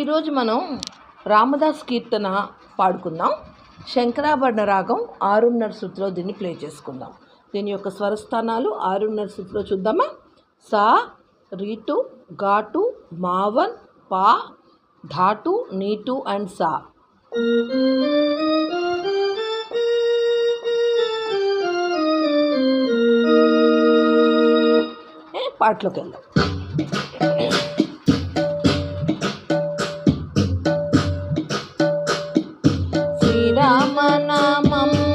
ఈరోజు మనం రామదాస్ కీర్తన పాడుకుందాం. శంకరాభరణ రాగం ఆరున్నర శృతిలో దీన్ని ప్లే చేసుకుందాం. దీని యొక్క స్వరస్థానాలు ఆరున్నర శృతిలో చూద్దామా? సా రీటు ఘాటు మావన్ పా ధాటు నీటు అండ్ సా. పాటలోకి వెళ్దాం. mamam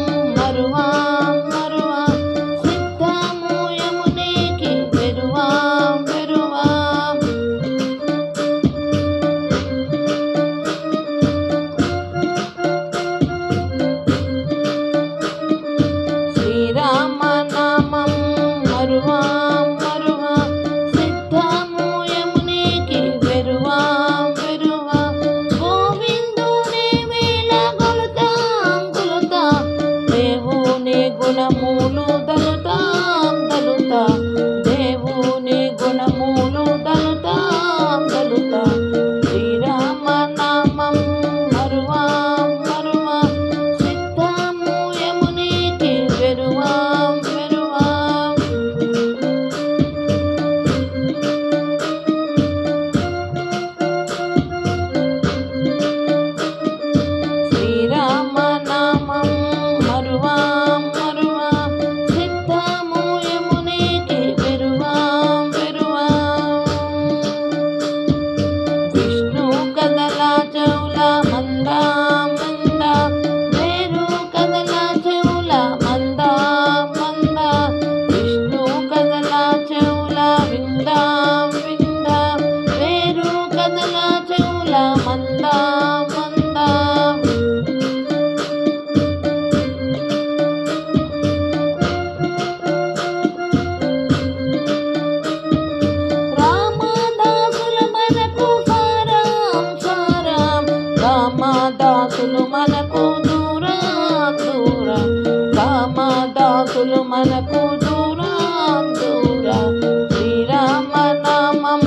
రామదాసులు మనకు దూరం దూరం శ్రీరామనామం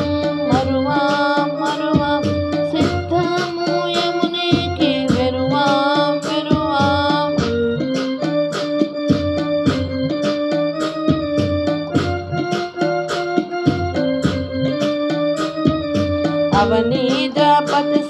మరువా మరువా సిద్ధము యమునికి వెరువా వెరువా అవని జాపతి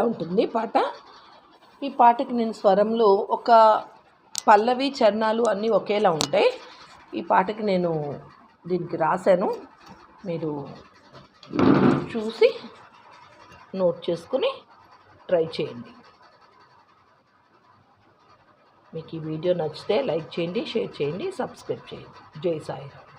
ఇలా ఉంటుంది. పాట ఈ పాటకి నేను స్వరంలో ఒక పల్లవి చరణాలు అన్నీ ఒకేలా ఉంటాయి. ఈ పాటకి నేను దీనికి రాశాను. మీరు చూసి నోట్ చేసుకుని ట్రై చేయండి. మీకు ఈ వీడియో నచ్చితే లైక్ చేయండి షేర్ చేయండి సబ్స్క్రైబ్ చేయండి. జై సాయిరామ్.